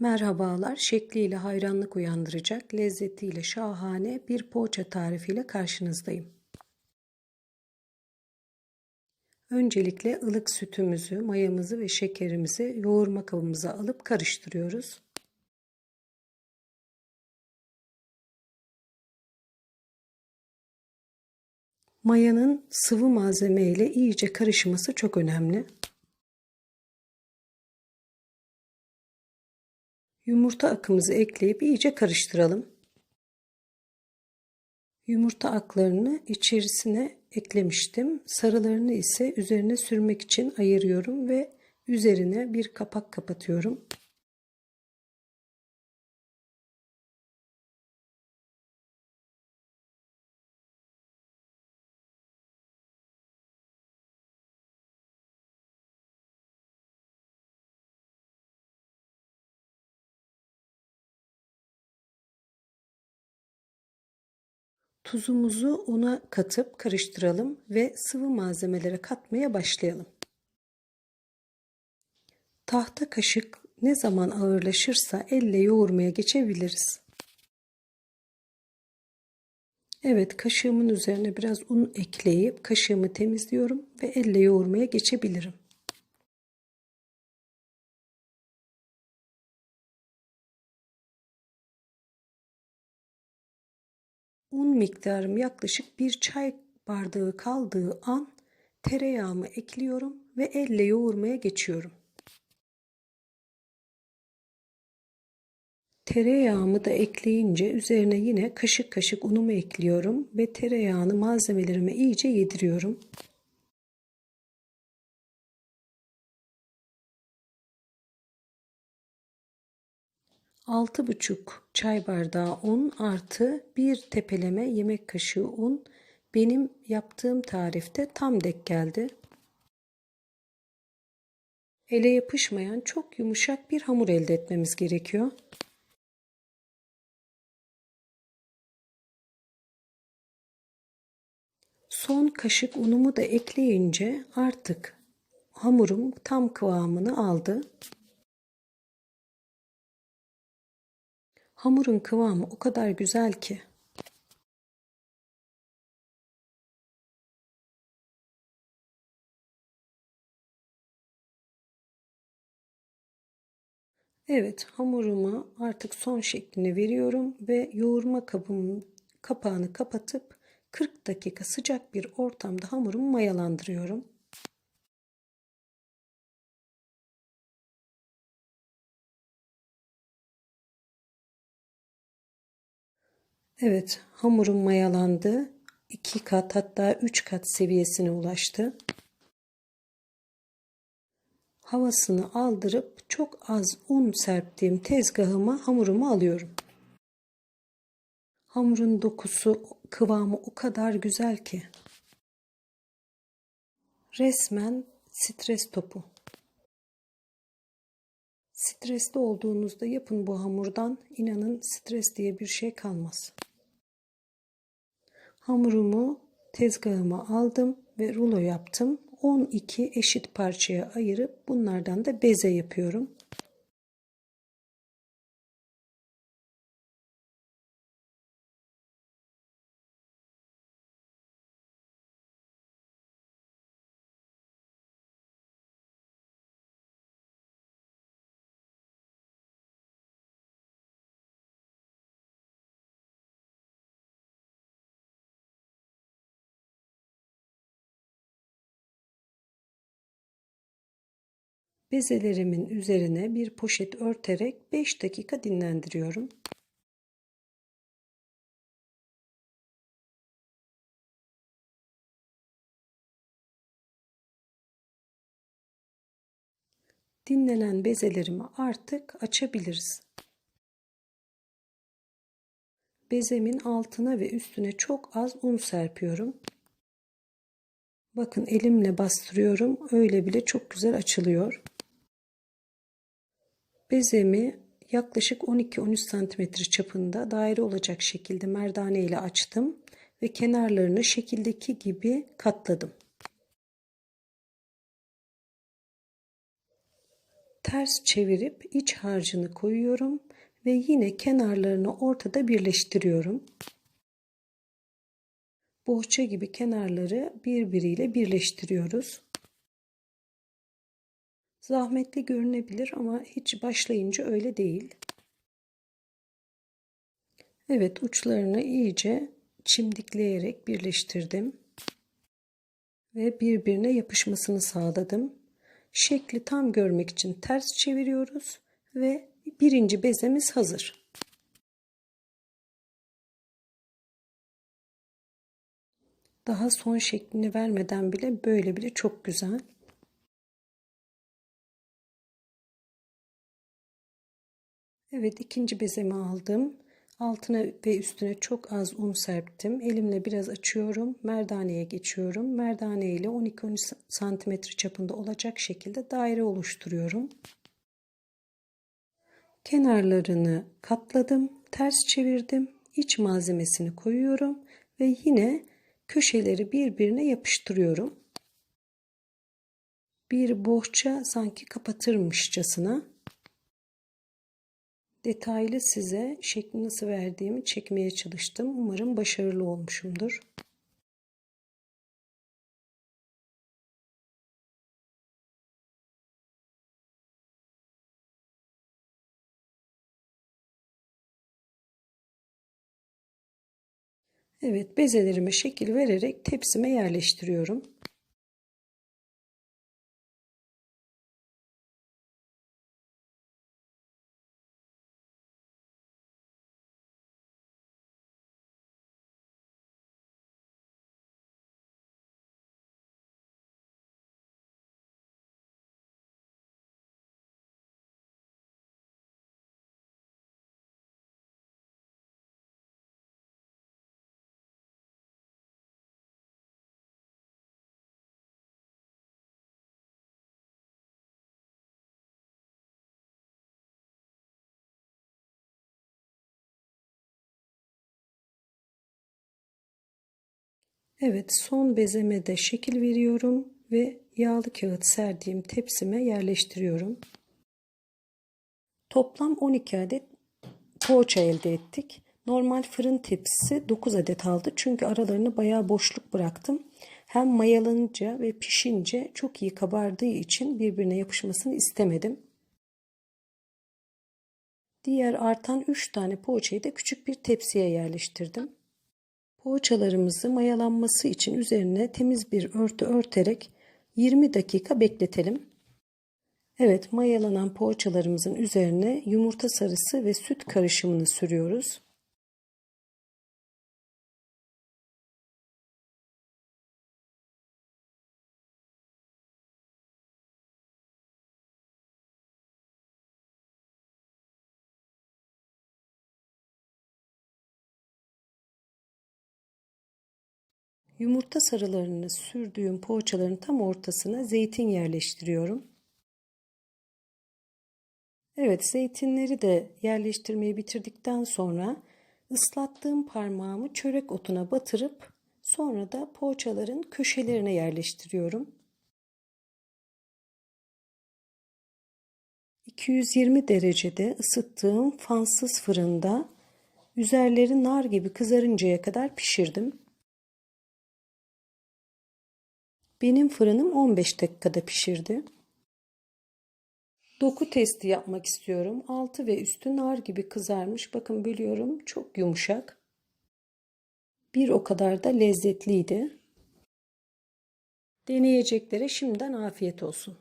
Merhabalar, şekliyle hayranlık uyandıracak, lezzetiyle şahane bir poğaça tarifiyle karşınızdayım. Öncelikle ılık sütümüzü, mayamızı ve şekerimizi yoğurma kabımıza alıp karıştırıyoruz. Mayanın sıvı malzeme ile iyice karışması çok önemli. Yumurta akımızı ekleyip iyice karıştıralım. Yumurta aklarını içerisine eklemiştim. Sarılarını ise üzerine sürmek için ayırıyorum ve üzerine bir kapak kapatıyorum. Tuzumuzu una katıp karıştıralım ve sıvı malzemelere katmaya başlayalım. Tahta kaşık ne zaman ağırlaşırsa elle yoğurmaya geçebiliriz. Evet kaşığımın üzerine biraz un ekleyip kaşığımı temizliyorum ve elle yoğurmaya geçebilirim. Un miktarım yaklaşık bir çay bardağı kaldığı an tereyağımı ekliyorum ve elle yoğurmaya geçiyorum. Tereyağımı da ekleyince üzerine yine kaşık kaşık unumu ekliyorum ve tereyağını malzemelerime iyice yediriyorum. Altı buçuk çay bardağı un artı bir tepeleme yemek kaşığı un benim yaptığım tarifte tam dek geldi. Ele yapışmayan çok yumuşak bir hamur elde etmemiz gerekiyor. Son kaşık unumu da ekleyince artık hamurum tam kıvamını aldı. Hamurun kıvamı o kadar güzel ki. Evet hamuruma artık son şeklini veriyorum ve yoğurma kabımın kapağını kapatıp 40 dakika sıcak bir ortamda hamurumu mayalandırıyorum. Evet, hamurum mayalandı. 2 kat hatta 3 kat seviyesine ulaştı. Havasını aldırıp çok az un serptiğim tezgahıma hamurumu alıyorum. Hamurun dokusu, kıvamı o kadar güzel ki. Resmen stres topu. Stresli olduğunuzda yapın bu hamurdan. İnanın stres diye bir şey kalmaz. Hamurumu tezgahıma aldım ve rulo yaptım. 12 eşit parçaya ayırıp bunlardan da beze yapıyorum. Bezelerimin üzerine bir poşet örterek 5 dakika dinlendiriyorum. Dinlenen bezelerimi artık açabiliriz. Bezemin altına ve üstüne çok az un serpiyorum. Bakın elimle bastırıyorum. Öyle bile çok güzel açılıyor. Bezemi yaklaşık 12-13 cm çapında daire olacak şekilde merdane ile açtım ve kenarlarını şekildeki gibi katladım. ters çevirip iç harcını koyuyorum ve yine kenarlarını ortada birleştiriyorum. Bohça gibi kenarları birbiriyle birleştiriyoruz. Zahmetli görünebilir ama hiç başlayınca öyle değil. Evet uçlarını iyice çimdikleyerek birleştirdim ve birbirine yapışmasını sağladım. Şekli tam görmek için ters çeviriyoruz ve birinci bezemiz hazır. Daha son şeklini vermeden bile böyle bile çok güzel. Evet ikinci bezemi aldım. Altına ve üstüne çok az un serptim. Elimle biraz açıyorum. Merdaneye geçiyorum. Merdane ile 12-13 santimetre çapında olacak şekilde daire oluşturuyorum. Kenarlarını katladım. Ters çevirdim. İç malzemesini koyuyorum. Ve yine köşeleri birbirine yapıştırıyorum. Bir bohça sanki kapatırmışçasına detaylı size şekli nasıl verdiğimi çekmeye çalıştım. Umarım başarılı olmuşumdur. Evet bezelerime şekil vererek tepsime yerleştiriyorum. Evet son bezeme de şekil veriyorum ve yağlı kağıt serdiğim tepsime yerleştiriyorum. Toplam 12 adet poğaça elde ettik. Normal fırın tepsisi 9 adet aldı. Çünkü aralarını bayağı boşluk bıraktım. Hem mayalanınca ve pişince çok iyi kabardığı için birbirine yapışmasını istemedim. Diğer artan 3 tane poğaçayı da küçük bir tepsiye yerleştirdim. Poğaçalarımızı mayalanması için üzerine temiz bir örtü örterek 20 dakika bekletelim. Evet mayalanan poğaçalarımızın üzerine yumurta sarısı ve süt karışımını sürüyoruz. Yumurta sarılarını sürdüğüm poğaçaların tam ortasına zeytin yerleştiriyorum. Evet zeytinleri de yerleştirmeyi bitirdikten sonra ıslattığım parmağımı çörek otuna batırıp sonra da poğaçaların köşelerine yerleştiriyorum. 220 derecede ısıttığım fansız fırında üzerleri nar gibi kızarıncaya kadar pişirdim. Benim fırınım 15 dakikada pişirdi. Doku testi yapmak istiyorum. Altı ve üstü nar gibi kızarmış. Bakın bölüyorum. Çok yumuşak. Bir o kadar da lezzetliydi. Deneyeceklere şimdiden afiyet olsun.